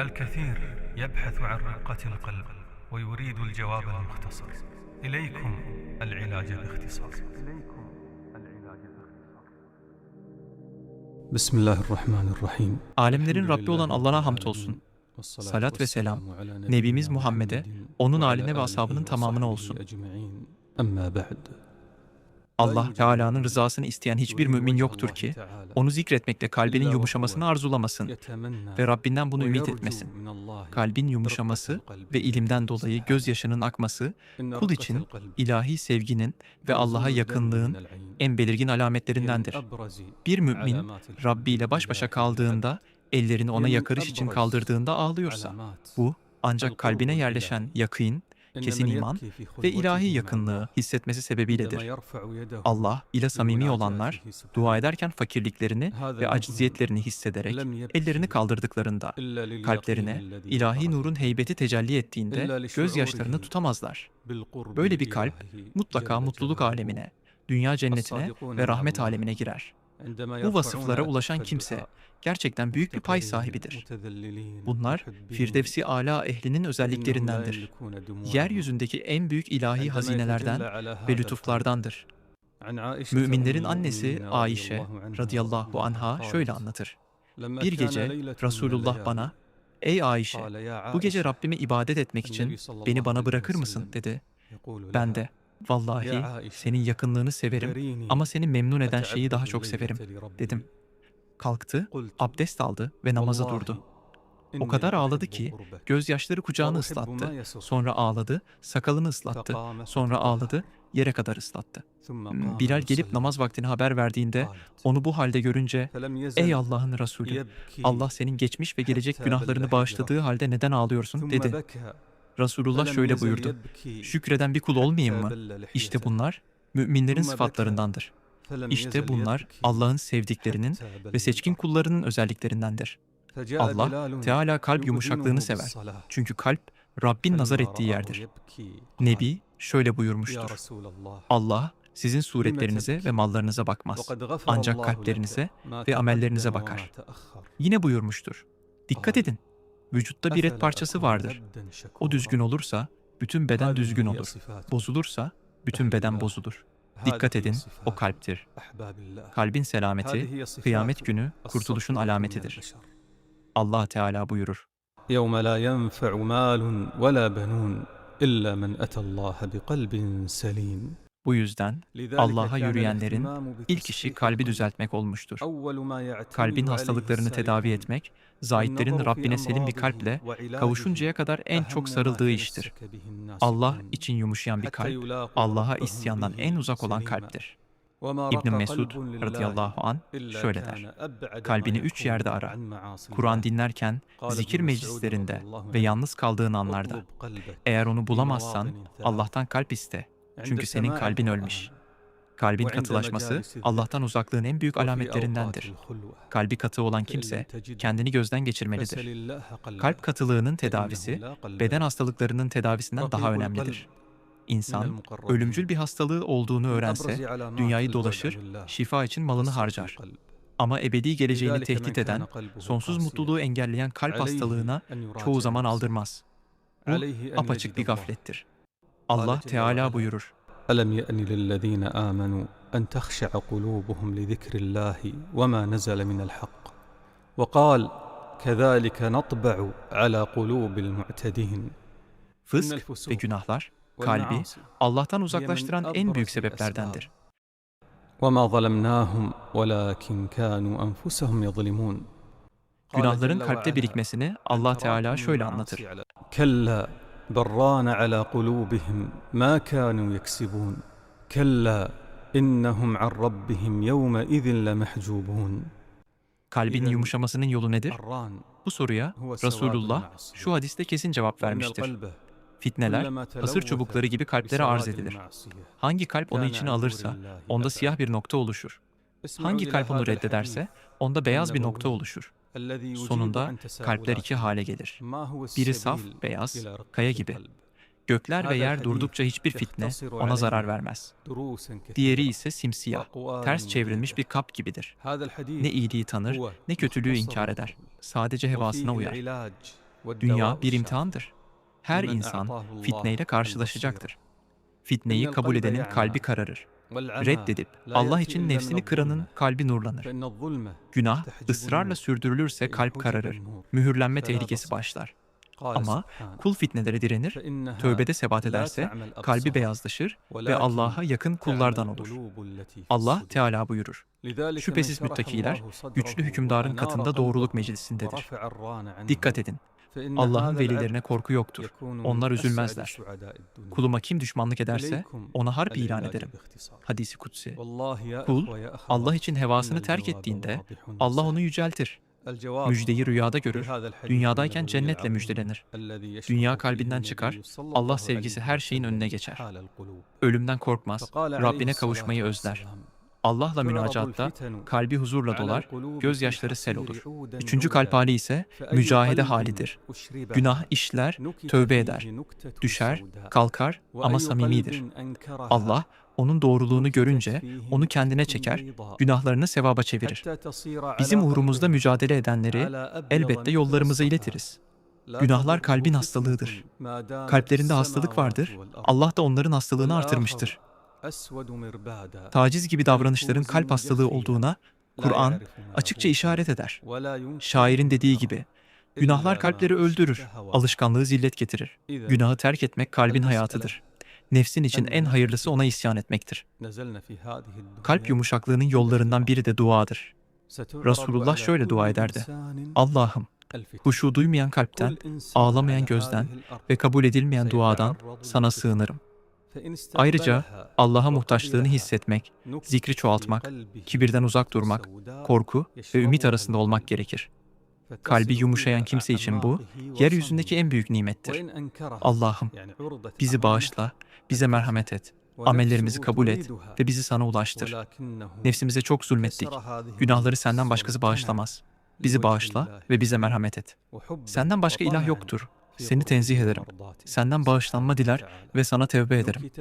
الكثير يبحث عن رقة القلب ويريد الجواب المختصر إليكم العلاج باختصار Bismillahirrahmanirrahim. Alemlerin Rabbi olan Allah'a hamdolsun. Salat ve selam, Nebimiz Muhammed'e, onun haline ve ashabının tamamına olsun. Amma ba'd. Allah Teala'nın rızasını isteyen hiçbir mümin yoktur ki, onu zikretmekle kalbinin yumuşamasını arzulamasın ve Rabbinden bunu ümit etmesin. Kalbin yumuşaması ve ilimden dolayı gözyaşının akması, kul için ilahi sevginin ve Allah'a yakınlığın en belirgin alametlerindendir. Bir mümin, Rabbi ile baş başa kaldığında, ellerini ona yakarış için kaldırdığında ağlıyorsa, bu ancak kalbine yerleşen yakîn, kesin iman ve ilahi yakınlığı hissetmesi sebebiyledir. Allah ile samimi olanlar dua ederken fakirliklerini ve acziyetlerini hissederek ellerini kaldırdıklarında kalplerine ilahi nurun heybeti tecelli ettiğinde gözyaşlarını tutamazlar. Böyle bir kalp mutlaka mutluluk alemine, dünya cennetine ve rahmet alemine girer. Bu vasıflara ulaşan kimse gerçekten büyük bir pay sahibidir. Bunlar Firdevsi Ala ehlinin özelliklerindendir. Yeryüzündeki en büyük ilahi hazinelerden ve lütuflardandır. Müminlerin annesi Ayşe radıyallahu anha şöyle anlatır. Bir gece Resulullah bana, Ey Ayşe, bu gece Rabbime ibadet etmek için beni bana bırakır mısın dedi. Ben de, vallahi senin yakınlığını severim ama seni memnun eden şeyi daha çok severim dedim. Kalktı, abdest aldı ve namaza durdu. O kadar ağladı ki gözyaşları kucağını ıslattı. Sonra ağladı, sakalını ıslattı. Sonra ağladı, yere kadar ıslattı. Bilal gelip namaz vaktini haber verdiğinde onu bu halde görünce Ey Allah'ın Resulü Allah senin geçmiş ve gelecek günahlarını bağışladığı halde neden ağlıyorsun dedi. Resulullah şöyle buyurdu. Şükreden bir kul olmayayım mı? İşte bunlar müminlerin sıfatlarındandır. İşte bunlar Allah'ın sevdiklerinin ve seçkin kullarının özelliklerindendir. Allah, Teala kalp yumuşaklığını sever. Çünkü kalp, Rabbin nazar ettiği yerdir. Nebi şöyle buyurmuştur. Allah, sizin suretlerinize ve mallarınıza bakmaz. Ancak kalplerinize ve amellerinize bakar. Yine buyurmuştur. Dikkat edin. Vücutta bir et parçası vardır. O düzgün olursa bütün beden düzgün olur. Bozulursa bütün beden bozulur. Dikkat edin, o kalptir. Kalbin selameti, kıyamet günü kurtuluşun alametidir. Allah Teala buyurur. يَوْمَ لَا يَنْفَعُ مَالٌ وَلَا بَنُونَ إِلَّا مَنْ أَتَى اللّٰهَ بِقَلْبٍ سَلِيمٍ bu yüzden Allah'a yürüyenlerin ilk işi kalbi düzeltmek olmuştur. Kalbin hastalıklarını tedavi etmek, zahitlerin Rabbine selim bir kalple kavuşuncaya kadar en çok sarıldığı iştir. Allah için yumuşayan bir kalp, Allah'a isyandan en uzak olan kalptir. İbn Mesud radıyallahu an şöyle der. Kalbini üç yerde ara. Kur'an dinlerken, zikir meclislerinde ve yalnız kaldığın anlarda. Eğer onu bulamazsan Allah'tan kalp iste. Çünkü senin kalbin ölmüş. Kalbin katılaşması Allah'tan uzaklığın en büyük alametlerindendir. Kalbi katı olan kimse kendini gözden geçirmelidir. Kalp katılığının tedavisi beden hastalıklarının tedavisinden daha önemlidir. İnsan ölümcül bir hastalığı olduğunu öğrense dünyayı dolaşır, şifa için malını harcar. Ama ebedi geleceğini tehdit eden, sonsuz mutluluğu engelleyen kalp hastalığına çoğu zaman aldırmaz. Bu apaçık bir gaflettir. Allah Teala buyurur. ألم يأن للذين آمنوا أن تخشع قلوبهم لذكر الله وما نزل من الحق وقال كذلك نطبع على قلوب المعتدين Fısk ve günahlar kalbi Allah'tan uzaklaştıran en büyük sebeplerdendir. وما ظلمناهم ولكن كانوا أنفسهم يظلمون Günahların kalpte birikmesini Allah Teala şöyle anlatır. كلا بران على قلوبهم ما كانوا يكسبون كلا إنهم عن ربهم يومئذ لمحجوبون Kalbin yumuşamasının yolu nedir? الران Bu soruya هو سواد Resulullah المعصية. şu hadiste kesin cevap فإن vermiştir. القلب Fitneler, كلما hasır تلوث çubukları gibi kalplere arz بسواد edilir. المعصية Hangi kalp onu كان içine عن نور alırsa الله onda أبعد. siyah bir nokta oluşur. اسمعوا Hangi إلى kalp onu هذا reddederse onda beyaz bir nokta النبوي oluşur. Sonunda kalpler iki hale gelir. Biri saf, beyaz, kaya gibi. Gökler ve yer durdukça hiçbir fitne ona zarar vermez. Diğeri ise simsiyah, ters çevrilmiş bir kap gibidir. Ne iyiliği tanır, ne kötülüğü inkar eder. Sadece hevasına uyar. Dünya bir imtihandır. Her insan fitneyle karşılaşacaktır. Fitneyi kabul edenin kalbi kararır. Reddedip Allah için nefsini kıranın kalbi nurlanır. Günah ısrarla sürdürülürse kalp kararır. Mühürlenme tehlikesi başlar. Ama kul fitnelere direnir, tövbede sebat ederse kalbi beyazlaşır ve Allah'a yakın kullardan olur. Allah Teala buyurur. Şüphesiz müttakiler güçlü hükümdarın katında doğruluk meclisindedir. Dikkat edin. Allah'ın velilerine korku yoktur. Onlar üzülmezler. Kuluma kim düşmanlık ederse ona harp ilan ederim. Hadisi kutsi. Kul Allah için hevasını terk ettiğinde Allah onu yüceltir. Müjdeyi rüyada görür. Dünyadayken cennetle müjdelenir. Dünya kalbinden çıkar. Allah sevgisi her şeyin önüne geçer. Ölümden korkmaz. Rabbine kavuşmayı özler. Allah'la münacatta kalbi huzurla dolar, gözyaşları sel olur. Üçüncü kalp hali ise mücahede halidir. Günah işler, tövbe eder. Düşer, kalkar ama samimidir. Allah onun doğruluğunu görünce onu kendine çeker, günahlarını sevaba çevirir. Bizim uğrumuzda mücadele edenleri elbette yollarımıza iletiriz. Günahlar kalbin hastalığıdır. Kalplerinde hastalık vardır. Allah da onların hastalığını artırmıştır. Taciz gibi davranışların kalp hastalığı olduğuna Kur'an açıkça işaret eder. Şairin dediği gibi, günahlar kalpleri öldürür, alışkanlığı zillet getirir. Günahı terk etmek kalbin hayatıdır. Nefsin için en hayırlısı ona isyan etmektir. Kalp yumuşaklığının yollarından biri de duadır. Resulullah şöyle dua ederdi. Allah'ım, huşu duymayan kalpten, ağlamayan gözden ve kabul edilmeyen duadan sana sığınırım. Ayrıca Allah'a muhtaçlığını hissetmek, zikri çoğaltmak, kibirden uzak durmak, korku ve ümit arasında olmak gerekir. Kalbi yumuşayan kimse için bu, yeryüzündeki en büyük nimettir. Allah'ım, bizi bağışla, bize merhamet et, amellerimizi kabul et ve bizi sana ulaştır. Nefsimize çok zulmettik. Günahları senden başkası bağışlamaz. Bizi bağışla ve bize merhamet et. Senden başka ilah yoktur. Seni tenzih ederim. Senden bağışlanma diler ve sana tevbe ederim.